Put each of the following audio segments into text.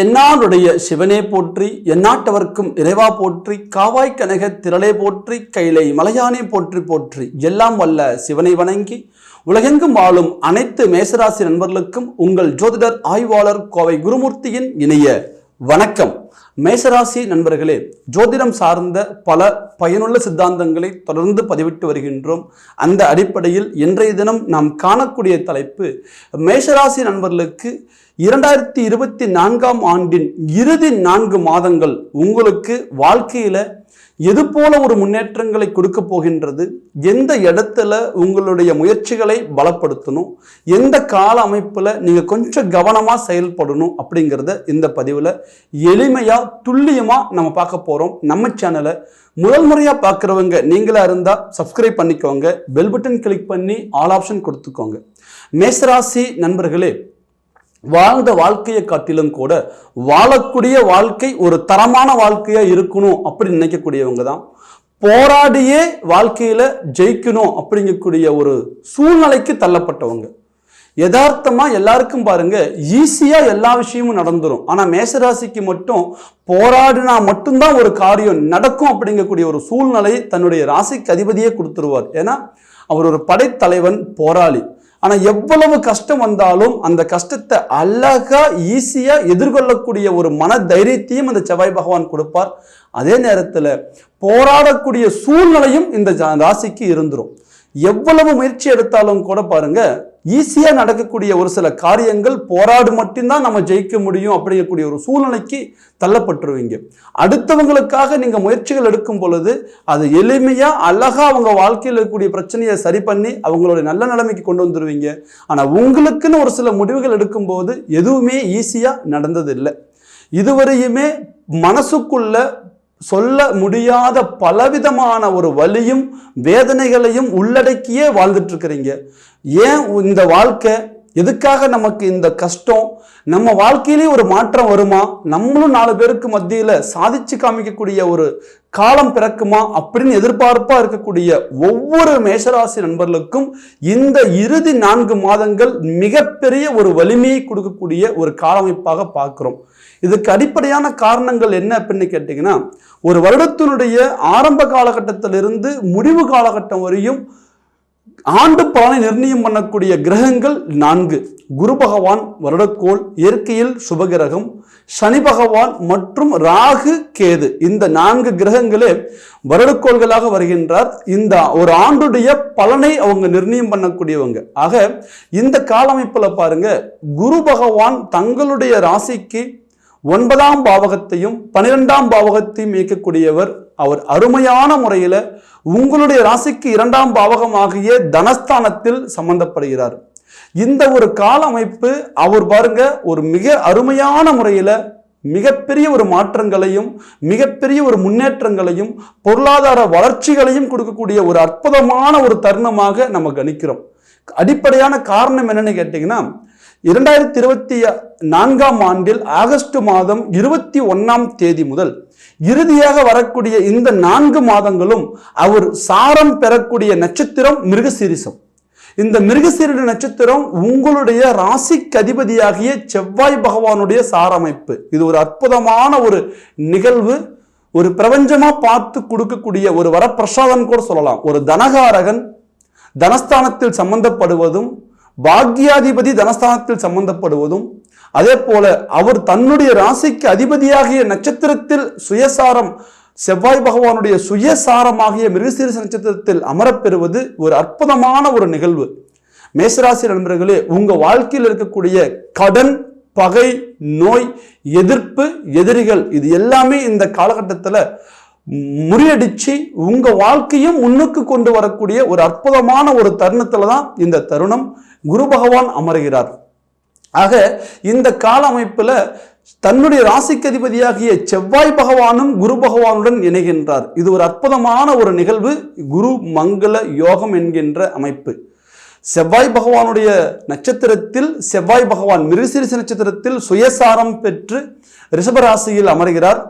தென்னாடுடைய சிவனே போற்றி எந்நாட்டவர்க்கும் இறைவா போற்றி காவாய் கனக திரளே போற்றி கைலை மலையானே போற்றி போற்றி. எல்லாம் வல்ல சிவனை வணங்கி உலகெங்கும் வாழும் அனைத்து மேசராசி நண்பர்களுக்கும் உங்கள் ஜோதிடர் ஆய்வாளர் கோவை குருமூர்த்தியின் இணைய வணக்கம். மேசராசி நண்பர்களே ஜோதிடம் சார்ந்த பல பயனுள்ள சித்தாந்தங்களை தொடர்ந்து பதிவிட்டு வருகின்றோம். அந்த அடிப்படையில் இன்றைய தினம் நாம் காணக்கூடிய தலைப்பு மேஷராசி நண்பர்களுக்கு இரண்டாயிரத்தி இருபத்தி நான்காம் ஆண்டின் இறுதி நான்கு மாதங்கள் உங்களுக்கு வாழ்க்கையில் எது போல ஒரு முன்னேற்றங்களை கொடுக்க போகின்றது? எந்த இடத்துல உங்களுடைய முயற்சிகளை பலப்படுத்தணும்? எந்த கால அமைப்பில் நீங்கள் கொஞ்சம் கவனமாக செயல்படணும் அப்படிங்கிறத இந்த பதிவில் எளிமையாக துல்லியமாக நம்ம பார்க்க போகிறோம் நம்ம சேனலை முதல் முறையாக பார்க்குறவங்க நீங்களாக இருந்தால் சப்ஸ்கிரைப் பண்ணிக்கோங்க. பெல் பட்டன் கிளிக் பண்ணி ஆல் ஆப்ஷன் கொடுத்துக்கோங்க. மேசராசி நண்பர்களே வாழ்ந்த வாழ்க்கையை காட்டிலும் கூட வாழக்கூடிய வாழ்க்கை ஒரு தரமான வாழ்க்கையா இருக்கணும் அப்படின்னு நினைக்கக்கூடியவங்க தான். போராடியே வாழ்க்கையில ஜெயிக்கணும் அப்படிங்கக்கூடிய ஒரு சூழ்நிலைக்கு தள்ளப்பட்டவங்க. யதார்த்தமா எல்லாருக்கும் பாருங்க ஈஸியா எல்லா விஷயமும் நடந்துரும். ஆனா மேசராசிக்கு மட்டும் போராடினா மட்டும்தான் ஒரு காரியம் நடக்கும் அப்படிங்கக்கூடிய ஒரு சூழ்நிலை தன்னுடைய ராசிக்கு அதிபதியே கொடுத்துருவார். ஏன்னா அவர் ஒரு படைத்தலைவன் போராளி. ஆனால் எவ்வளவு கஷ்டம் வந்தாலும் அந்த கஷ்டத்தை அழகா ஈஸியாக எதிர்கொள்ளக்கூடிய ஒரு மன தைரியத்தையும் அந்த செவ்வாய் பகவான் கொடுப்பார். அதே நேரத்தில் போராடக்கூடிய சூழ்நிலையும் இந்த ஜா- ராசிக்கு இருந்துரும். எவ்வளவு முயற்சி எடுத்தாலும் கூட பாருங்கள் ஈஸியாக நடக்கக்கூடிய ஒரு சில காரியங்கள் போராடு மட்டும்தான் நம்ம ஜெயிக்க முடியும் அப்படிங்கக்கூடிய ஒரு சூழ்நிலைக்கு தள்ளப்பட்டுருவீங்க. அடுத்தவங்களுக்காக நீங்கள் முயற்சிகள் எடுக்கும் பொழுது அது எளிமையாக அழகாக அவங்க வாழ்க்கையில் இருக்கக்கூடிய பிரச்சனையை சரி பண்ணி அவங்களுடைய நல்ல நிலைமைக்கு கொண்டு வந்துடுவீங்க ஆனால் உங்களுக்குன்னு ஒரு சில முடிவுகள் எடுக்கும்போது எதுவுமே ஈஸியாக நடந்ததில்லை. இதுவரையுமே மனசுக்குள்ள சொல்ல முடியாத பலவிதமான ஒரு வலியும் வேதனைகளையும் உள்ளடக்கியே வாழ்ந்துட்டு இருக்கிறீங்க ஏன் இந்த வாழ்க்கை? எதுக்காக நமக்கு இந்த கஷ்டம்? நம்ம வாழ்க்கையிலேயே ஒரு மாற்றம் வருமா? நம்மளும் நாலு பேருக்கு மத்தியில் சாதிச்சு காமிக்கக்கூடிய ஒரு காலம் பிறக்குமா அப்படின்னு எதிர்பார்ப்பா இருக்கக்கூடிய ஒவ்வொரு மேஷராசி நண்பர்களுக்கும் இந்த இறுதி நான்கு மாதங்கள் மிகப்பெரிய ஒரு வலிமையை கொடுக்கக்கூடிய ஒரு காலமைப்பாக பார்க்கிறோம். இதுக்கு அடிப்படையான காரணங்கள் என்ன அப்படின்னு கேட்டிங்கன்னா ஒரு வருடத்தினுடைய ஆரம்ப காலகட்டத்திலிருந்து முடிவு காலகட்டம் வரையும் ஆண்டு பலனை நிர்ணயம் பண்ணக்கூடிய கிரகங்கள் நான்கு. குரு பகவான் வருடக்கோள் இயற்கையில் சுபகிரகம் சனி பகவான் மற்றும் ராகு கேது. இந்த நான்கு கிரகங்களே வருடக்கோள்களாக வருகின்றார். இந்த ஒரு ஆண்டுடைய பலனை அவங்க நிர்ணயம் பண்ணக்கூடியவங்க. ஆக இந்த காலமைப்பில் பாருங்க குரு பகவான் தங்களுடைய ராசிக்கு ஒன்பதாம் பாவகத்தையும் பனிரெண்டாம் பாவகத்தையும் இயக்கக்கூடியவர். அவர் அருமையான முறையில் உங்களுடைய ராசிக்கு இரண்டாம் பாவகமாகிய தனஸ்தானத்தில் சம்பந்தப்படுகிறார். இந்த ஒரு கால அமைப்பு அவர் பாருங்க ஒரு மிக அருமையான முறையில் மிகப்பெரிய ஒரு மாற்றங்களையும் மிகப்பெரிய ஒரு முன்னேற்றங்களையும் பொருளாதார வளர்ச்சிகளையும் கொடுக்கக்கூடிய ஒரு அற்புதமான ஒரு தருணமாக நம்ம கணிக்கிறோம். அடிப்படையான காரணம் என்னன்னு கேட்டிங்கன்னா இரண்டாயிரத்தி இருபத்தி நான்காம் ஆண்டில் ஆகஸ்ட் மாதம் இருபத்தி ஒன்னாம் தேதி முதல் இறுதியாக வரக்கூடிய இந்த நான்கு மாதங்களும் அவர் சாரம் பெறக்கூடிய நட்சத்திரம் மிருகசீரிசம். இந்த மிருகசீரிட நட்சத்திரம் உங்களுடைய ராசிக்கு அதிபதியாகிய செவ்வாய் பகவானுடைய சாரமைப்பு. இது ஒரு அற்புதமான ஒரு நிகழ்வு. ஒரு பிரபஞ்சமா பார்த்து கொடுக்கக்கூடிய ஒரு வரப்பிரசாதம் கூட சொல்லலாம். ஒரு தனகாரகன் தனஸ்தானத்தில் சம்பந்தப்படுவதும் பாக்யாதிபதி தனஸ்தானத்தில் சம்பந்தப்படுவதும் அதே போல அவர் தன்னுடைய ராசிக்கு அதிபதியாகிய நட்சத்திரத்தில் சுயசாரம் செவ்வாய் பகவானுடைய சுயசாரமாகிய மிருகசீரிச நட்சத்திரத்தில் அமரப்பெறுவது ஒரு அற்புதமான ஒரு நிகழ்வு. மேசராசி நண்பர்களே உங்க வாழ்க்கையில் இருக்கக்கூடிய கடன் பகை நோய் எதிர்ப்பு எதிரிகள் இது எல்லாமே இந்த காலகட்டத்தில் முறியடிச்சு உங்க வாழ்க்கையும் முன்னுக்கு கொண்டு வரக்கூடிய ஒரு அற்புதமான ஒரு தருணத்துல தான் இந்த தருணம் குரு பகவான் அமர்கிறார். ஆக இந்த கால அமைப்புல தன்னுடைய ராசிக்கு அதிபதியாகிய செவ்வாய் பகவானும் குரு பகவானுடன் இணைகின்றார். இது ஒரு அற்புதமான ஒரு நிகழ்வு குரு மங்கள யோகம் என்கின்ற அமைப்பு. செவ்வாய் பகவானுடைய நட்சத்திரத்தில் செவ்வாய் பகவான் மிருகசீரிச நட்சத்திரத்தில் சுயசாரம் பெற்று ரிஷபராசியில் அமர்கிறார்.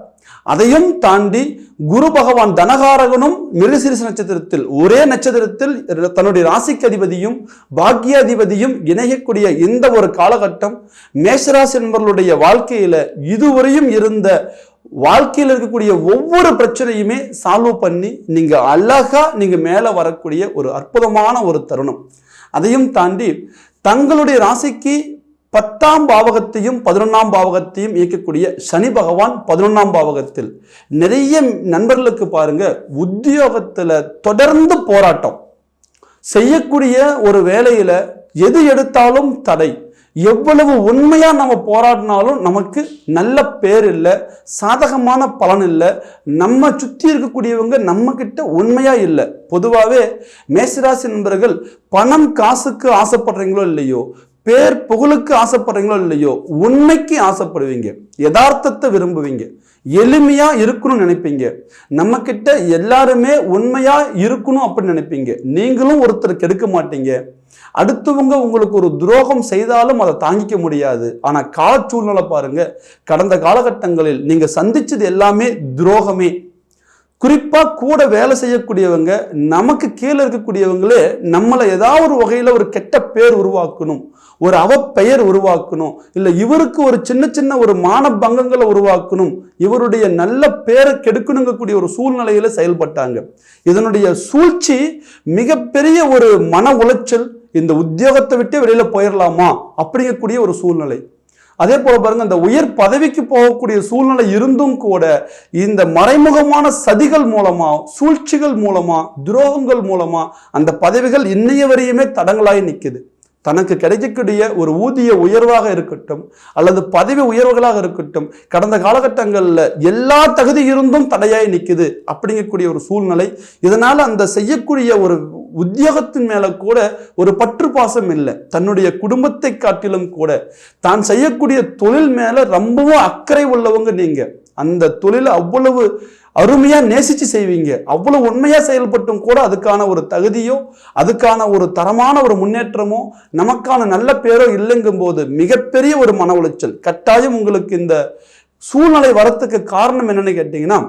அதையும் தாண்டி குரு பகவான் தனகாரகனும் மிருகசிரிச நட்சத்திரத்தில் ஒரே நட்சத்திரத்தில் தன்னுடைய ராசிக்கு அதிபதியும் பாக்கிய அதிபதியும் இணையக்கூடிய இந்த ஒரு காலகட்டம் மேஷராசி என்பவர்களுடைய வாழ்க்கையில இதுவரையும் இருந்த வாழ்க்கையில் இருக்கக்கூடிய ஒவ்வொரு பிரச்சனையுமே சால்வ் பண்ணி நீங்க அழகா நீங்க மேலே வரக்கூடிய ஒரு அற்புதமான ஒரு தருணம். அதையும் தாண்டி தங்களுடைய ராசிக்கு பத்தாம் பாவகத்தையும் பதினொன்றாம் பாவகத்தையும் இயக்கக்கூடிய சனி பகவான் பதினொன்றாம் பாவகத்தில். நிறைய நண்பர்களுக்கு பாருங்க உத்தியோகத்தில் தொடர்ந்து போராட்டம். செய்யக்கூடிய ஒரு வேலையில எது எடுத்தாலும் தடை. எவ்வளவு உண்மையா நம்ம போராடினாலும் நமக்கு நல்ல பேர் இல்லை சாதகமான பலன் இல்லை. நம்ம சுற்றி இருக்கக்கூடியவங்க நம்ம கிட்ட உண்மையா இல்லை. பொதுவாகவே மேசராசி நண்பர்கள் பணம் காசுக்கு ஆசைப்படுறீங்களோ இல்லையோ பேர் புகழுக்கு ஆசைப்படுறீங்களோ இல்லையோ உண்மைக்கு ஆசைப்படுவீங்க. யதார்த்தத்தை விரும்புவீங்க. எளிமையா இருக்கணும்னு நினைப்பீங்க. நம்ம கிட்ட எல்லாருமே உண்மையா இருக்கணும் அப்படின்னு நினைப்பீங்க. நீங்களும் ஒருத்தர் கெடுக்க மாட்டீங்க. அடுத்தவங்க உங்களுக்கு ஒரு துரோகம் செய்தாலும் அதை தாங்கிக்க முடியாது. ஆனா கால சூழ்நிலை பாருங்க. கடந்த காலகட்டங்களில் நீங்க சந்திச்சது எல்லாமே துரோகமே. குறிப்பா கூட வேலை செய்யக்கூடியவங்க நமக்கு கீழே இருக்கக்கூடியவங்களே நம்மளை ஏதாவது ஒரு வகையில ஒரு கெட்ட பேர் உருவாக்கணும். ஒரு அவப்பெயர் உருவாக்கணும். இல்லை இவருக்கு ஒரு சின்ன சின்ன ஒரு மானபங்கங்களை உருவாக்கணும். இவருடைய நல்ல பேரை கெடுக்கணுங்கக்கூடிய ஒரு சூழ்நிலையில செயல்பட்டாங்க. இதனுடைய சூழ்ச்சி மிகப்பெரிய ஒரு மன உளைச்சல் இந்த உத்தியோகத்தை விட்டு வெளியில போயிடலாமா அப்படிங்கக்கூடிய ஒரு சூழ்நிலை. அதே போல பாருங்க இந்த உயர் பதவிக்கு போகக்கூடிய சூழ்நிலை இருந்தும் கூட இந்த மறைமுகமான சதிகள் மூலமா சூழ்ச்சிகள் மூலமா துரோகங்கள் மூலமா அந்த பதவிகள் இன்னைய வரையுமே தடங்களாய் நிற்குது தனக்கு கிடைக்கக்கூடிய ஒரு ஊதிய உயர்வாக இருக்கட்டும் அல்லது பதவி உயர்வுகளாக இருக்கட்டும் கடந்த காலகட்டங்களில் எல்லா தகுதி இருந்தும் தடையாய் நிற்குது அப்படிங்கக்கூடிய ஒரு சூழ்நிலை. இதனால் அந்த செய்யக்கூடிய ஒரு உத்தியோகத்தின் மேல கூட ஒரு பற்று பாசம் இல்லை. தன்னுடைய குடும்பத்தை காட்டிலும் கூட தான் செய்யக்கூடிய தொழில் மேல ரொம்பவும் அக்கறை உள்ளவங்க நீங்க. அந்த தொழிலை அவ்வளவு அருமையா நேசிச்சு செய்வீங்க. அவ்வளவு உண்மையா செயல்பட்டும் கூட அதுக்கான ஒரு தகுதியோ அதுக்கான ஒரு தரமான ஒரு முன்னேற்றமோ நமக்கான நல்ல பேரோ இல்லைங்கும் போது மிகப்பெரிய ஒரு மன உளைச்சல். கட்டாயம் உங்களுக்கு இந்த சூழ்நிலை வரத்துக்கு காரணம் என்னன்னு கேட்டீங்கன்னா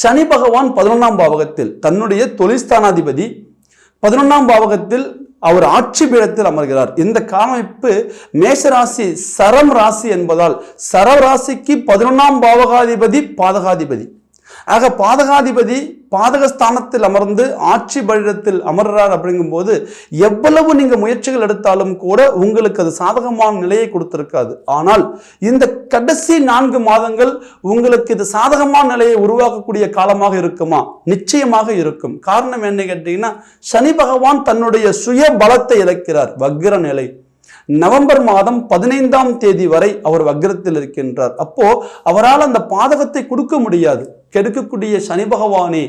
சனி பகவான் பதினொன்றாம் பாவகத்தில் தன்னுடைய தொழில்ஸ்தானாதிபதி பதினொன்றாம் பாவகத்தில் அவர் ஆட்சி பீடத்தில் அமர்கிறார். இந்த காலமைப்பு மேஷராசி சரம் ராசி என்பதால் சரவராசிக்கு பதினொன்றாம் பாவகாதிபதி பாதகாதிபதி. ஆக பாதகாதிபதி பாதகஸ்தானத்தில் அமர்ந்து ஆட்சி பலிடத்தில் அமர்றார் அப்படிங்கும்போது எவ்வளவு நீங்கள் முயற்சிகள் எடுத்தாலும் கூட உங்களுக்கு அது சாதகமான நிலையை கொடுத்திருக்காது. ஆனால் இந்த கடைசி நான்கு மாதங்கள் உங்களுக்கு இது சாதகமான நிலையை உருவாக்கக்கூடிய காலமாக இருக்குமா? நிச்சயமாக இருக்கும். காரணம் என்ன கேட்டீங்கன்னா சனி பகவான் தன்னுடைய சுய பலத்தை இழக்கிறார் வக்ர நிலை. நவம்பர் மாதம் பதினைந்தாம் தேதி வரை அவர் வக்ரத்தில் இருக்கின்றார். அப்போ அவரால் அந்த பாதகத்தை கொடுக்க முடியாது. கெடுக்கக்கூடிய சனி பகவானே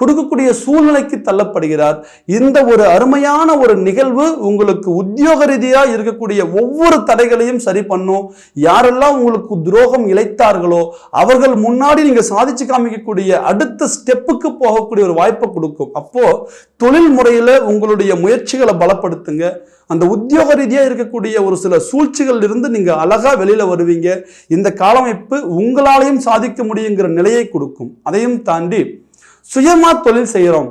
கொடுக்கக்கூடிய சூழ்நிலைக்கு தள்ளப்படுகிறார். இந்த ஒரு அருமையான ஒரு நிகழ்வு உங்களுக்கு உத்தியோக ரீதியாக இருக்கக்கூடிய ஒவ்வொரு தடைகளையும் சரி பண்ணும். யாரெல்லாம் உங்களுக்கு துரோகம் இழைத்தார்களோ அவர்கள் முன்னாடி நீங்கள் சாதிச்சு காமிக்கக்கூடிய அடுத்த ஸ்டெப்புக்கு போகக்கூடிய ஒரு வாய்ப்பை கொடுக்கும். அப்போது தொழில் முறையில் உங்களுடைய முயற்சிகளை பலப்படுத்துங்க. அந்த உத்தியோக ரீதியாக இருக்கக்கூடிய ஒரு சில சூழ்ச்சிகள் இருந்து நீங்கள் அழகாக வெளியில் வருவீங்க. இந்த காலமைப்பு உங்களாலையும் சாதிக்க முடியுங்கிற நிலையை கொடுக்கும். அதையும் தாண்டி சுயமா தொழில் செய்கிறோம்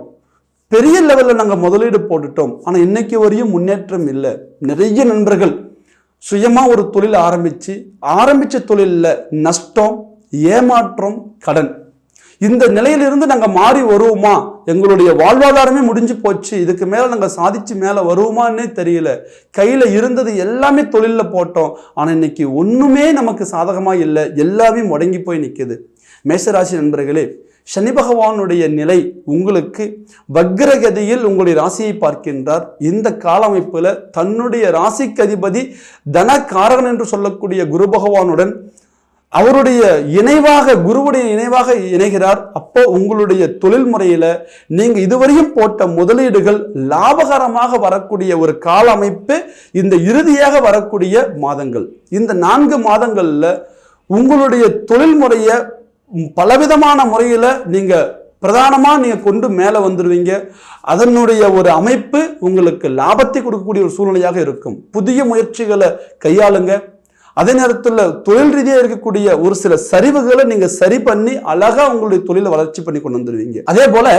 பெரிய லெவலில் நாங்கள் முதலீடு போட்டுட்டோம். ஆனால் இன்னைக்கு வரையும் முன்னேற்றம் இல்லை. நிறைய நண்பர்கள் சுயமா ஒரு தொழில் ஆரம்பிச்சு ஆரம்பிச்ச தொழிலில் நஷ்டம் ஏமாற்றம் கடன். இந்த நிலையிலிருந்து நாங்கள் மாறி வருவோமா? எங்களுடைய வாழ்வாதாரமே முடிஞ்சு போச்சு. இதுக்கு மேலே நாங்கள் சாதிச்சு மேலே வருவோமான்னே தெரியல. கையில் இருந்தது எல்லாமே தொழிலில் போட்டோம். ஆனால் இன்னைக்கு ஒன்றுமே நமக்கு சாதகமாக இல்லை. எல்லாமே முடங்கி போய் நிற்கிது மேசராசி நண்பர்களே சனி பகவானுடைய நிலை உங்களுக்கு வக்ரகதியில் உங்களுடைய ராசியை பார்க்கின்றார். இந்த காலமைப்பில் தன்னுடைய ராசிக்கு அதிபதி தனக்காரகன் என்று சொல்லக்கூடிய குரு பகவானுடன் அவருடைய இணைவாக குருவுடைய இணைவாக இணைகிறார். அப்போ உங்களுடைய தொழில் முறையில் நீங்கள் இதுவரையும் போட்ட முதலீடுகள் லாபகரமாக வரக்கூடிய ஒரு கால அமைப்பு இந்த இறுதியாக வரக்கூடிய மாதங்கள். இந்த நான்கு மாதங்களில் உங்களுடைய தொழில் முறையை பலவிதமான முறையில் நீங்கள் பிரதானமாக நீங்கள் கொண்டு மேலே வந்துடுவீங்க அதனுடைய ஒரு அமைப்பு உங்களுக்கு லாபத்தை கொடுக்கக்கூடிய ஒரு சூழ்நிலையாக இருக்கும். புதிய முயற்சிகளை கையாளுங்க. அதே நேரத்தில் தொழில் ரீதியாக இருக்கக்கூடிய ஒரு சில சரிவுகளை நீங்கள் சரி பண்ணி அழகாக உங்களுடைய தொழிலை வளர்ச்சி பண்ணி கொண்டு வந்துடுவீங்க அதே போல்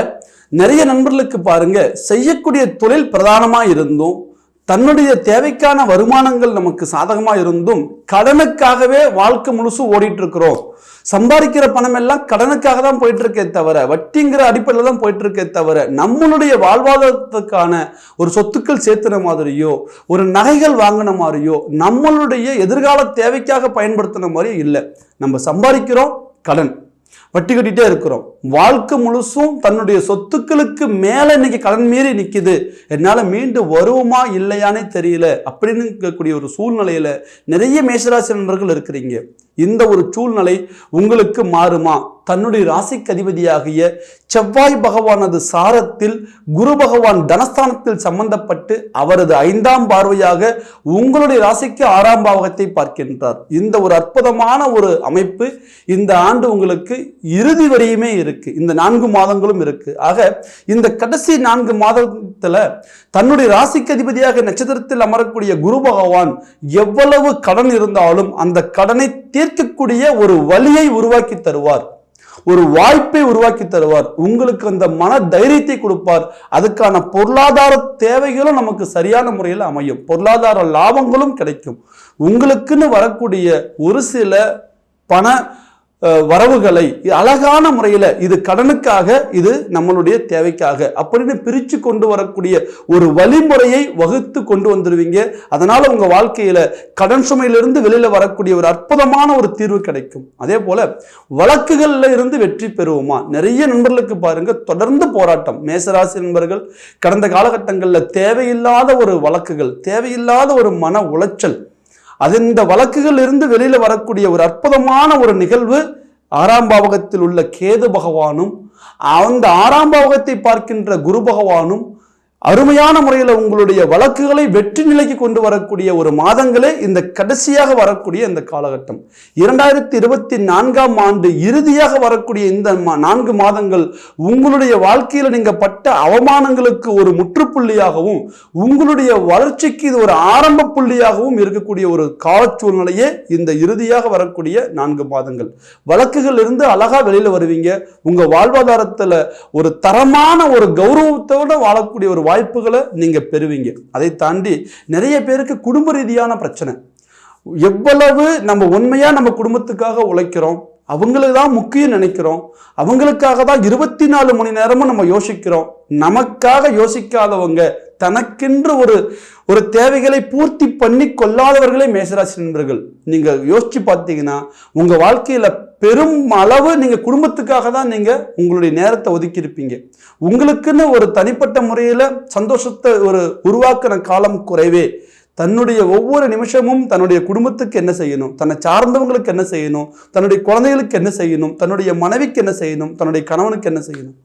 நிறைய நண்பர்களுக்கு பாருங்கள் செய்யக்கூடிய தொழில் பிரதானமாக இருந்தும் தன்னுடைய தேவைக்கான வருமானங்கள் நமக்கு சாதகமா இருந்தும் கடனுக்காகவே வாழ்க்கை முழுசும் ஓடிட்டு இருக்கிறோம் சம்பாதிக்கிற பணம் எல்லாம் கடனுக்காக தான் போயிட்டு இருக்கே தவிர வட்டிங்கிற அடிப்படையில் தான் போயிட்டு இருக்கே தவிர நம்மளுடைய வாழ்வாதாரத்துக்கான ஒரு சொத்துக்கள் சேர்த்துன மாதிரியோ ஒரு நகைகள் வாங்கின மாதிரியோ நம்மளுடைய எதிர்கால தேவைக்காக பயன்படுத்தின மாதிரியோ இல்லை. நம்ம சம்பாதிக்கிறோம் கடன். வட்டி கட்டிட்டே இருக்கிறோம். வாழ்க்கை முழுசும் தன்னுடைய சொத்துக்களுக்கு மேலே இன்னைக்கு கடன் மீறி நிற்கிது என்னால் மீண்டும் வருவோமா இல்லையானே தெரியல. அப்படின்னு இருக்கக்கூடிய ஒரு சூழ்நிலையில் நிறைய மேஷராசி நண்பர்கள் இருக்கிறீங்க. இந்த ஒரு சூழ்நிலை உங்களுக்கு மாறுமா? தன்னுடைய ராசிக்கு அதிபதியாகிய செவ்வாய் பகவானது சாரத்தில் குரு பகவான் தனஸ்தானத்தில் சம்பந்தப்பட்டு அவரது ஐந்தாம் பார்வையாக உங்களுடைய ராசிக்கு ஆறாம் பாவகத்தை பார்க்கின்றார். இந்த ஒரு அற்புதமான ஒரு அமைப்பு இந்த ஆண்டு உங்களுக்கு இறுதி வரையுமே இருக்கு. இந்த நான்கு மாதங்களும் இருக்கு. ஆக இந்த கடைசி நான்கு மாதத்துல தன்னுடைய ராசிக்கு அதிபதியாக நட்சத்திரத்தில் அமரக்கூடிய குரு பகவான் எவ்வளவு கடன் இருந்தாலும் அந்த கடனை தீர்க்கக்கூடிய ஒரு வழியை உருவாக்கி தருவார். ஒரு வாய்ப்பை உருவாக்கி தருவார். உங்களுக்கு அந்த மன தைரியத்தை கொடுப்பார். அதுக்கான பொருளாதார தேவைகளும் நமக்கு சரியான முறையில் அமையும். பொருளாதார லாபங்களும் கிடைக்கும். உங்களுக்குன்னு வரக்கூடிய ஒரு சில பண வரவுகளை அழகான முறையில் இது கடனுக்காக இது நம்மளுடைய தேவைக்காக அப்படின்னு பிரித்து கொண்டு வரக்கூடிய ஒரு வழிமுறையை வகுத்து கொண்டு வந்துடுவீங்க அதனால் உங்கள் வாழ்க்கையில் கடன் சுமையிலிருந்து வெளியில் வரக்கூடிய ஒரு அற்புதமான ஒரு தீர்வு கிடைக்கும். அதே போல் வழக்குகளில் இருந்து வெற்றி பெறுவோமா? நிறைய நண்பர்களுக்கு பாருங்கள் தொடர்ந்து போராட்டம். மேசராசி நண்பர்கள் கடந்த காலகட்டங்களில் தேவையில்லாத ஒரு வழக்குகள் தேவையில்லாத ஒரு மன உளைச்சல் அது இந்த வழக்குகள் இருந்து வெளியில் வரக்கூடிய ஒரு அற்புதமான ஒரு நிகழ்வு ஆறாம் பாவகத்தில் உள்ள கேது பகவானும் அந்த ஆறாம் பாவகத்தை பார்க்கின்ற குரு பகவானும் அருமையான முறையில் உங்களுடைய வழக்குகளை வெற்றி நிலைக்கு கொண்டு வரக்கூடிய ஒரு மாதங்களே இந்த கடைசியாக வரக்கூடிய இந்த காலகட்டம். இரண்டாயிரத்தி இருபத்தி நான்காம் ஆண்டு இறுதியாக வரக்கூடிய இந்த மா- நான்கு மாதங்கள் உங்களுடைய வாழ்க்கையில் நீங்கள் பட்ட அவமானங்களுக்கு ஒரு முற்றுப்புள்ளியாகவும் உங்களுடைய வளர்ச்சிக்கு இது ஒரு ஆரம்ப புள்ளியாகவும் இருக்கக்கூடிய ஒரு கால சூழ்நிலையே இந்த இறுதியாக வரக்கூடிய நான்கு மாதங்கள். வழக்குகள் இருந்து அழகா வெளியில வருவீங்க. உங்க வாழ்வாதாரத்துல ஒரு தரமான ஒரு கௌரவத்தோட வாழக்கூடிய ஒரு வாய்ப்புகளை நீங்கள் பெறுவீங்க. அதை தாண்டி நிறைய பேருக்கு குடும்ப ரீதியான பிரச்சனை. எவ்வளவு நம்ம உண்மையாக நம்ம குடும்பத்துக்காக உழைக்கிறோம் அவங்களுக்கு தான் முக்கியம் நினைக்கிறோம் அவங்களுக்காக தான் இருபத்தி நாலு மணி நேரமும் நம்ம யோசிக்கிறோம் நமக்காக யோசிக்காதவங்க தனக்கென்று ஒரு ஒரு தேவைகளை பூர்த்தி பண்ணி கொள்ளாதவர்களே மேசராசி நண்பர்கள். நீங்கள் யோசிச்சு பார்த்தீங்கன்னா உங்கள் வாழ்க்கையில் பெரும் அளவு நீங்கள் குடும்பத்துக்காக தான் நீங்கள் உங்களுடைய நேரத்தை ஒதுக்கியிருப்பீங்க. உங்களுக்குன்னு ஒரு தனிப்பட்ட முறையில் சந்தோஷத்தை ஒரு உருவாக்கின காலம் குறைவே. தன்னுடைய ஒவ்வொரு நிமிஷமும் தன்னுடைய குடும்பத்துக்கு என்ன செய்யணும்? தன்னை சார்ந்தவங்களுக்கு என்ன செய்யணும்? தன்னுடைய குழந்தைகளுக்கு என்ன செய்யணும்? தன்னுடைய மனைவிக்கு என்ன செய்யணும்? தன்னுடைய கணவனுக்கு என்ன செய்யணும்?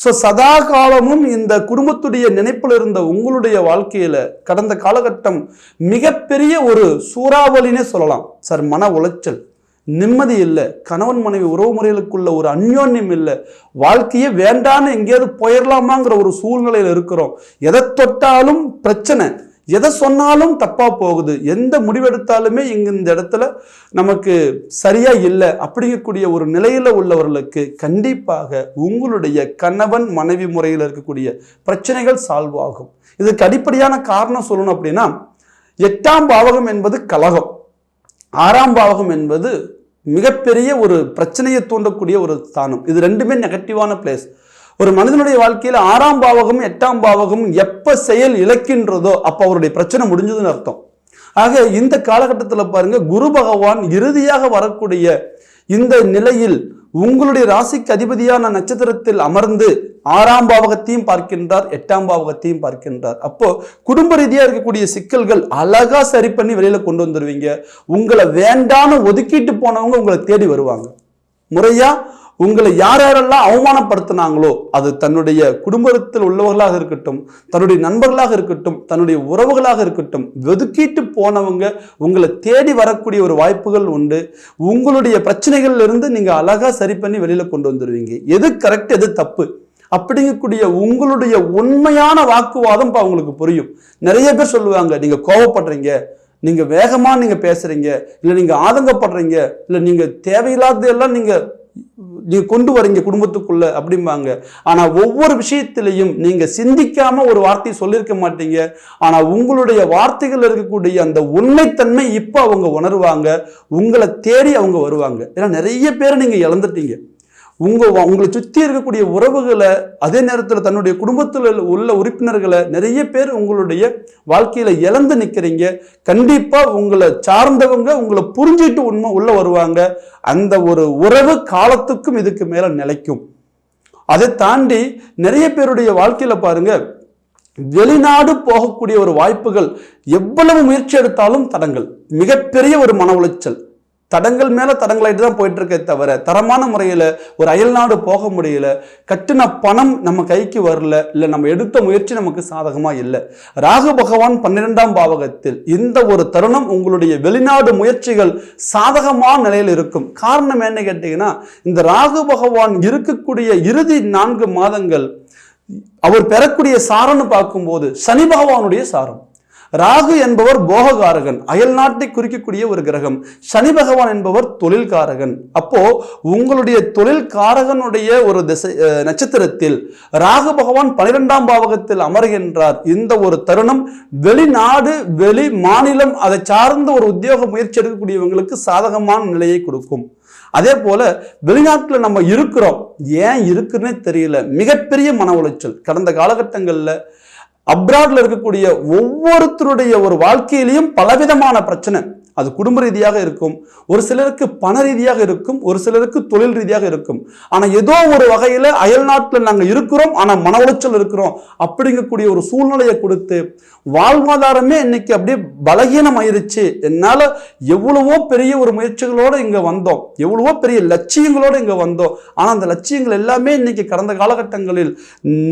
ஸோ சதா காலமும் இந்த குடும்பத்துடைய நினைப்பில் இருந்த உங்களுடைய வாழ்க்கையில் கடந்த காலகட்டம் மிகப்பெரிய ஒரு சூறாவளினே சொல்லலாம். சார் மன உளைச்சல் நிம்மதி இல்லை கணவன் மனைவி உறவு முறைகளுக்குள்ள ஒரு அந்யோன்யம் இல்லை வாழ்க்கையே வேண்டான்னு எங்கேயாவது போயிடலாமாங்கிற ஒரு சூழ்நிலையில் இருக்கிறோம். எதை தொட்டாலும் பிரச்சனை. எதை சொன்னாலும் தப்பாக போகுது. எந்த முடிவெடுத்தாலுமே இங்க இந்த இடத்துல நமக்கு சரியா இல்லை அப்படிங்கக்கூடிய ஒரு நிலையில உள்ளவர்களுக்கு கண்டிப்பாக உங்களுடைய கணவன் மனைவி முறையில் இருக்கக்கூடிய பிரச்சனைகள் சால்வ் ஆகும். இதுக்கு அடிப்படையான காரணம் சொல்லணும் அப்படின்னா எட்டாம் பாவகம் என்பது கலகம். ஆறாம் பாவகம் என்பது மிகப்பெரிய ஒரு பிரச்சனையை தூண்டக்கூடிய ஒரு ஸ்தானம். இது ரெண்டுமே நெகட்டிவான பிளேஸ் ஒரு மனிதனுடைய வாழ்க்கையில் ஆறாம் பாவகம் எட்டாம் பாவகம் எப்ப செயல் இழக்கின்றதோ அப்ப அவருடைய பிரச்சனை முடிஞ்சதுன்னு அர்த்தம். ஆக இந்த காலகட்டத்தில் பாருங்க குரு பகவான் இறுதியாக வரக்கூடிய இந்த நிலையில் உங்களுடைய ராசிக்கு அதிபதியான நட்சத்திரத்தில் அமர்ந்து ஆறாம் பாவகத்தையும் பார்க்கின்றார் எட்டாம் பாவகத்தையும் பார்க்கின்றார். அப்போ குடும்ப ரீதியா இருக்கக்கூடிய சிக்கல்கள் அழகா சரி பண்ணி வெளியில கொண்டு வந்துருவீங்க. உங்களை வேண்டான்னு ஒதுக்கிட்டு போனவங்க உங்களை தேடி வருவாங்க. முறையா உங்களை யார் யாரெல்லாம் அவமானப்படுத்தினாங்களோ அது தன்னுடைய குடும்பத்தில் உள்ளவர்களாக இருக்கட்டும் தன்னுடைய நண்பர்களாக இருக்கட்டும் தன்னுடைய உறவுகளாக இருக்கட்டும் வெதுக்கிட்டு போனவங்க உங்களை தேடி வரக்கூடிய ஒரு வாய்ப்புகள் உண்டு. உங்களுடைய பிரச்சனைகள்ல இருந்து நீங்க அழகா சரி பண்ணி வெளியில கொண்டு வந்துடுவீங்க எது கரெக்ட் எது தப்பு? அப்படிங்கக்கூடிய உங்களுடைய உண்மையான வாக்குவாதம் இப்போ அவங்களுக்கு புரியும். நிறைய பேர் சொல்லுவாங்க நீங்க கோவப்படுறீங்க நீங்கள் வேகமாக நீங்கள் பேசுகிறீங்க இல்லை நீங்கள் ஆதங்கப்படுறீங்க இல்லை நீங்கள் தேவையில்லாததெல்லாம் நீங்கள் நீங்கள் கொண்டு வரீங்க குடும்பத்துக்குள்ள அப்படிம்பாங்க. ஆனால் ஒவ்வொரு விஷயத்திலையும் நீங்கள் சிந்திக்காம ஒரு வார்த்தையை சொல்லியிருக்க மாட்டீங்க. ஆனால் உங்களுடைய வார்த்தைகள் இருக்கக்கூடிய அந்த உண்மைத்தன்மை இப்போ அவங்க உணர்வாங்க. உங்களை தேடி அவங்க வருவாங்க. ஏன்னா நிறைய பேரை நீங்கள் இழந்துட்டீங்க. உங்கள் உங்களை சுற்றி இருக்கக்கூடிய உறவுகளை அதே நேரத்தில் தன்னுடைய குடும்பத்தில் உள்ள உறுப்பினர்களை நிறைய பேர் உங்களுடைய வாழ்க்கையில் இழந்து நிற்கிறீங்க கண்டிப்பாக உங்களை சார்ந்தவங்க உங்களை புரிஞ்சிட்டு உண்மை உள்ளே வருவாங்க. அந்த ஒரு உறவு காலத்துக்கும் இதுக்கு மேலே நிலைக்கும். அதை தாண்டி நிறைய பேருடைய வாழ்க்கையில் பாருங்கள் வெளிநாடு போகக்கூடிய ஒரு வாய்ப்புகள் எவ்வளவு முயற்சி எடுத்தாலும் தடங்கள். மிகப்பெரிய ஒரு மன உளைச்சல். தடங்கள் மேல தடங்களாயிட்டு தான் போயிட்டு இருக்கே தவிர தரமான முறையில் ஒரு அயல்நாடு போக முடியல கட்டின பணம் நம்ம கைக்கு வரல இல்லை நம்ம எடுத்த முயற்சி நமக்கு சாதகமா இல்லை. ராகு பகவான் பன்னிரெண்டாம் பாவகத்தில் இந்த ஒரு தருணம் உங்களுடைய வெளிநாடு முயற்சிகள் சாதகமான நிலையில் இருக்கும். காரணம் என்ன கேட்டீங்கன்னா இந்த ராகு பகவான் இருக்கக்கூடிய இறுதி நான்கு மாதங்கள் அவர் பெறக்கூடிய சாரம்னு பார்க்கும்போது சனி பகவானுடைய சாரம். ராகு என்பவர் போககாரகன் அயல் நாட்டை குறிக்கக்கூடிய ஒரு கிரகம். சனி பகவான் என்பவர் தொழில்காரகன். அப்போ உங்களுடைய தொழில்காரகனுடைய ஒரு திசை நட்சத்திரத்தில் ராகு பகவான் பனிரெண்டாம் பாவகத்தில் அமர்கின்றார். இந்த ஒரு தருணம் வெளிநாடு வெளி மாநிலம் அதை சார்ந்த ஒரு உத்தியோக முயற்சி எடுக்கக்கூடியவங்களுக்கு சாதகமான நிலையை கொடுக்கும். அதே போல வெளிநாட்டில் நம்ம இருக்கிறோம். ஏன் இருக்குன்னே தெரியல. மிகப்பெரிய மன உளைச்சல். கடந்த காலகட்டங்களில் அப்ராட்ல இருக்கக்கூடிய ஒவ்வொருத்தருடைய ஒரு வாழ்க்கையிலையும் பலவிதமான பிரச்சனை. அது குடும்ப ரீதியாக இருக்கும். ஒரு சிலருக்கு பண ரீதியாக இருக்கும் ஒரு சிலருக்கு தொழில் ரீதியாக இருக்கும். ஆனால் ஏதோ ஒரு வகையில் அயல் நாட்டில் நாங்கள் இருக்கிறோம் ஆனால் மன உளைச்சல் இருக்கிறோம் அப்படிங்கக்கூடிய ஒரு சூழ்நிலையை கொடுத்து வாழ்வாதாரமே இன்னைக்கு அப்படியே பலகீனம் ஆயிருச்சு என்னால் எவ்வளவோ பெரிய ஒரு முயற்சிகளோடு இங்கே வந்தோம். எவ்வளவோ பெரிய லட்சியங்களோடு இங்கே வந்தோம். ஆனால் அந்த லட்சியங்கள் எல்லாமே இன்னைக்கு கடந்த காலகட்டங்களில்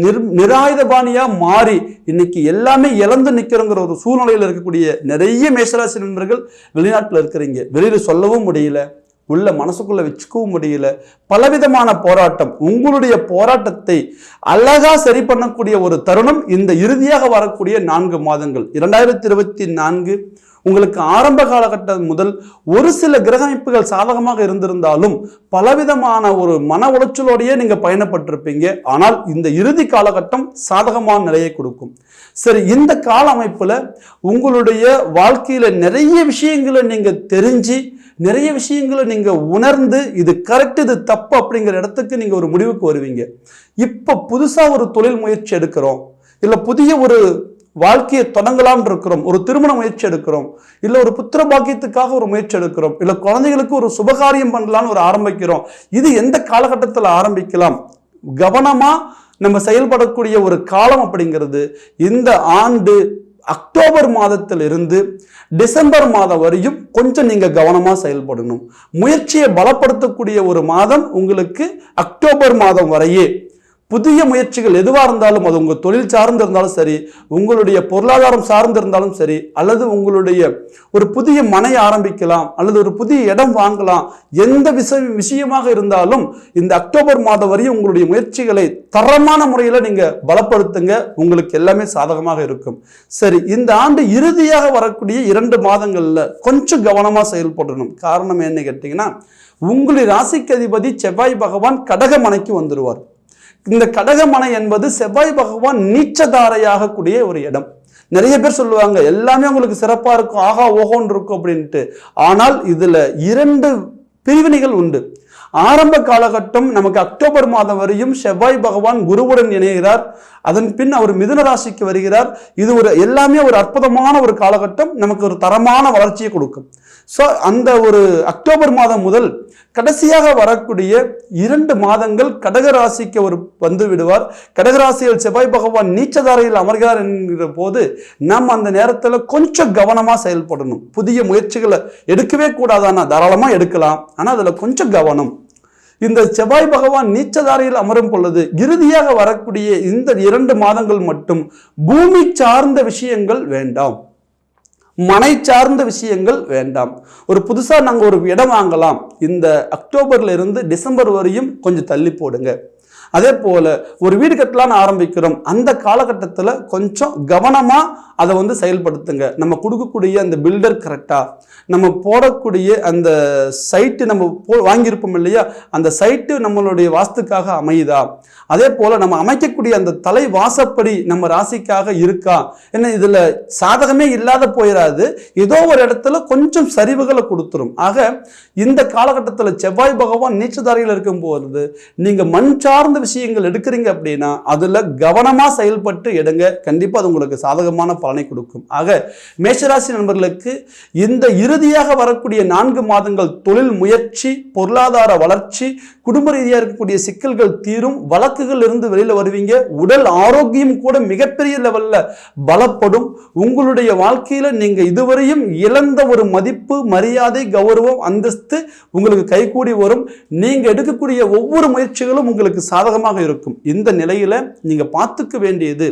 நிர் நிராயுதபாணியாக மாறி இன்னைக்கு எல்லாமே இழந்து நிற்கிறோங்கிற ஒரு சூழ்நிலையில் இருக்கக்கூடிய நிறைய மேசராசி நண்பர்கள் வெளிநாட்டில் இருக்கிறீங்க. வெளியில் சொல்லவும் முடியல. உள்ள மனசுக்குள்ள வச்சுக்கவும் முடியல. பலவிதமான போராட்டம். உங்களுடைய போராட்டத்தை அழகா சரி பண்ணக்கூடிய ஒரு தருணம் இந்த இறுதியாக வரக்கூடிய நான்கு மாதங்கள். இரண்டாயிரத்தி இருபத்தி நான்கு உங்களுக்கு ஆரம்ப காலகட்டம் முதல் ஒரு சில கிரக அமைப்புகள் சாதகமாக இருந்திருந்தாலும் பலவிதமான ஒரு மன உளைச்சலோடையே நீங்கள் பயணப்பட்டிருப்பீங்க. ஆனால் இந்த இறுதி காலகட்டம் சாதகமான நிலையை கொடுக்கும். சரி இந்த கால அமைப்பில் உங்களுடைய வாழ்க்கையில் நிறைய விஷயங்களை நீங்கள் தெரிஞ்சு நிறைய விஷயங்களை நீங்கள் உணர்ந்து இது கரெக்ட் இது தப்பு அப்படிங்கிற இடத்துக்கு நீங்கள் ஒரு முடிவுக்கு வருவீங்க. இப்போ புதுசாக ஒரு தொழில் முயற்சி எடுக்கிறோம். இல்லை புதிய ஒரு வாழ்க்கையை தொடங்கலாம்னு இருக்கிறோம். ஒரு திருமண முயற்சி எடுக்கிறோம். இல்ல ஒரு புத்திர பாக்கியத்துக்காக ஒரு முயற்சி எடுக்கிறோம். இல்ல குழந்தைகளுக்கு ஒரு சுபகாரியம் பண்ணலாம்னு ஒரு ஆரம்பிக்கிறோம். இது எந்த காலகட்டத்தில் ஆரம்பிக்கலாம்? கவனமா நம்ம செயல்படக்கூடிய ஒரு காலம் அப்படிங்கிறது இந்த ஆண்டு அக்டோபர் மாதத்திலிருந்து டிசம்பர் மாதம் வரையும் கொஞ்சம் நீங்கள் கவனமாக செயல்படணும். முயற்சியை பலப்படுத்தக்கூடிய ஒரு மாதம் உங்களுக்கு அக்டோபர் மாதம் வரையே. புதிய முயற்சிகள் எதுவாக இருந்தாலும் அது உங்கள் தொழில் சார்ந்து இருந்தாலும் சரி உங்களுடைய பொருளாதாரம் சார்ந்து இருந்தாலும் சரி அல்லது உங்களுடைய ஒரு புதிய மனை ஆரம்பிக்கலாம் அல்லது ஒரு புதிய இடம் வாங்கலாம் எந்த விஷய விஷயமாக இருந்தாலும் இந்த அக்டோபர் மாதம் வரையும் உங்களுடைய முயற்சிகளை தரமான முறையில் நீங்கள் பலப்படுத்துங்க. உங்களுக்கு எல்லாமே சாதகமாக இருக்கும். சரி இந்த ஆண்டு இறுதியாக வரக்கூடிய இரண்டு மாதங்களில் கொஞ்சம் கவனமாக செயல்படணும். காரணம் என்ன கேட்டிங்கன்னா உங்களுடைய ராசிக்கு அதிபதி செவ்வாய் பகவான் கடகமனைக்கு வந்துடுவார் இந்த கடகமனை என்பது செவ்வாய் பகவான் நீச்சதாரையாக கூடிய ஒரு இடம். நிறைய பேர் சொல்லுவாங்க எல்லாமே உங்களுக்கு சிறப்பா இருக்கும் ஆஹா ஓஹோன்னு இருக்கும் அப்படின்ட்டு. ஆனால் இதுல இரண்டு பிரிவினைகள் உண்டு. ஆரம்ப காலகட்டம் நமக்கு அக்டோபர் மாதம் வரையும் செவ்வாய் பகவான் குருவுடன் இணைகிறார். அதன் பின் அவர் மிதுன ராசிக்கு வருகிறார். இது ஒரு எல்லாமே ஒரு அற்புதமான ஒரு காலகட்டம். நமக்கு ஒரு தரமான வளர்ச்சியை கொடுக்கும். ஸோ அந்த ஒரு அக்டோபர் மாதம் முதல் கடைசியாக வரக்கூடிய இரண்டு மாதங்கள் கடகராசிக்கு அவர் வந்து விடுவார். கடகராசியில் செவ்வாய் பகவான் நீச்சதாரையில் அமர்கிறார் என்கிற போது நாம் அந்த நேரத்தில் கொஞ்சம் கவனமாக செயல்படணும். புதிய முயற்சிகளை எடுக்கவே கூடாதானா தாராளமாக எடுக்கலாம். ஆனால் அதில் கொஞ்சம் கவனம். இந்த செவ்வாய் பகவான் நீச்சதாரையில் அமரும் பொழுது இறுதியாக வரக்கூடிய இந்த இரண்டு மாதங்கள் மட்டும் பூமி சார்ந்த விஷயங்கள் வேண்டாம். மனை சார்ந்த விஷயங்கள் வேண்டாம். ஒரு புதுசாக நாங்கள் ஒரு இடம் வாங்கலாம். இந்த அக்டோபர்லேருந்து டிசம்பர் வரையும் கொஞ்சம் தள்ளி போடுங்க. அதே போல் ஒரு வீடு கட்டலான்னு ஆரம்பிக்கிறோம் அந்த காலகட்டத்தில் கொஞ்சம் கவனமாக அதை வந்து செயல்படுத்துங்க. நம்ம கொடுக்கக்கூடிய அந்த பில்டர் கரெக்டாக நம்ம போடக்கூடிய அந்த சைட்டு நம்ம போ வாங்கியிருப்போம் இல்லையா? அந்த சைட்டு நம்மளுடைய வாஸ்துக்காக அமையுதா? அதே போல் நம்ம அமைக்கக்கூடிய அந்த தலை வாசப்படி நம்ம ராசிக்காக இருக்கா? என்ன இதில் சாதகமே இல்லாத போயிடாது ஏதோ ஒரு இடத்துல கொஞ்சம் சரிவுகளை கொடுத்துரும். ஆக இந்த காலகட்டத்தில் செவ்வாய் பகவான் நீச்சதாரையில் இருக்கும்போது நீங்கள் மண் சார்ந்த விஷயங்கள் எடுக்கிறீங்க அப்படின்னா அதுல கவனமா செயல்பட்டு எடுங்க. கண்டிப்பா அது உங்களுக்கு சாதகமான பலனை கொடுக்கும். ஆக மேஷராசி நண்பர்களுக்கு இந்த இறுதியாக வரக்கூடிய நான்கு மாதங்கள் தொழில் முயற்சி பொருளாதார வளர்ச்சி குடும்ப ரீதியாக இருக்கக்கூடிய சிக்கல்கள் தீரும் வழக்குகள் இருந்து வெளியில வருவீங்க. உடல் ஆரோக்கியம் கூட மிகப்பெரிய லெவல்ல பலப்படும். உங்களுடைய வாழ்க்கையில நீங்க இதுவரையும் இழந்த ஒரு மதிப்பு மரியாதை கௌரவம் அந்தஸ்து உங்களுக்கு கைகூடி வரும். நீங்க எடுக்கக்கூடிய ஒவ்வொரு முயற்சிகளும் உங்களுக்கு சாதகமாக இருக்கும். இந்த நிலையில் நீங்க பார்த்துக்க வேண்டியது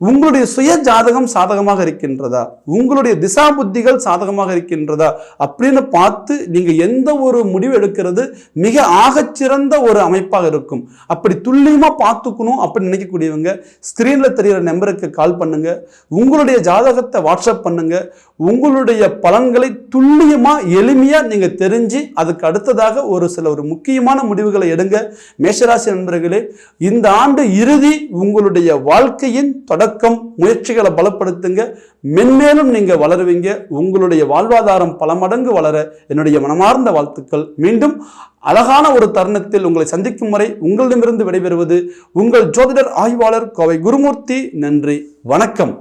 உங்களுடைய சுய ஜாதகம் சாதகமாக இருக்கின்றதா? உங்களுடைய திசா புத்திகள் சாதகமாக இருக்கின்றதா? அப்படின்னு பார்த்து நீங்க எந்த ஒரு முடிவு எடுக்கிறது மிக ஆகச்சிறந்த ஒரு அமைப்பாக இருக்கும். அப்படி துல்லியமா பார்த்துக்கணும் அப்படின்னு நினைக்கக்கூடியவங்க ஸ்கிரீன்ல தெரிகிற நம்பருக்கு கால் பண்ணுங்க. உங்களுடைய ஜாதகத்தை வாட்ஸ்அப் பண்ணுங்க. உங்களுடைய பலன்களை துல்லியமா எளிமையா நீங்க தெரிஞ்சு அதுக்கு அடுத்ததாக ஒரு சில ஒரு முக்கியமான முடிவுகளை எடுங்க. மேஷராசி நண்பர்களே இந்த ஆண்டு இறுதி உங்களுடைய வாழ்க்கையின் தொடக்கம் முயற்சிகளை பலப்படுத்துங்க. மென்மேலும் நீங்க வளருவீங்க. உங்களுடைய வாழ்வாதாரம் பல மடங்கு வளர என்னுடைய மனமார்ந்த வாழ்த்துக்கள். மீண்டும் அழகான ஒரு தருணத்தில் உங்களை சந்திக்கும் வரை உங்களிடமிருந்து விடைபெறுவது உங்கள் ஜோதிடர் ஆய்வாளர் கோவை குருமூர்த்தி. நன்றி. வணக்கம்.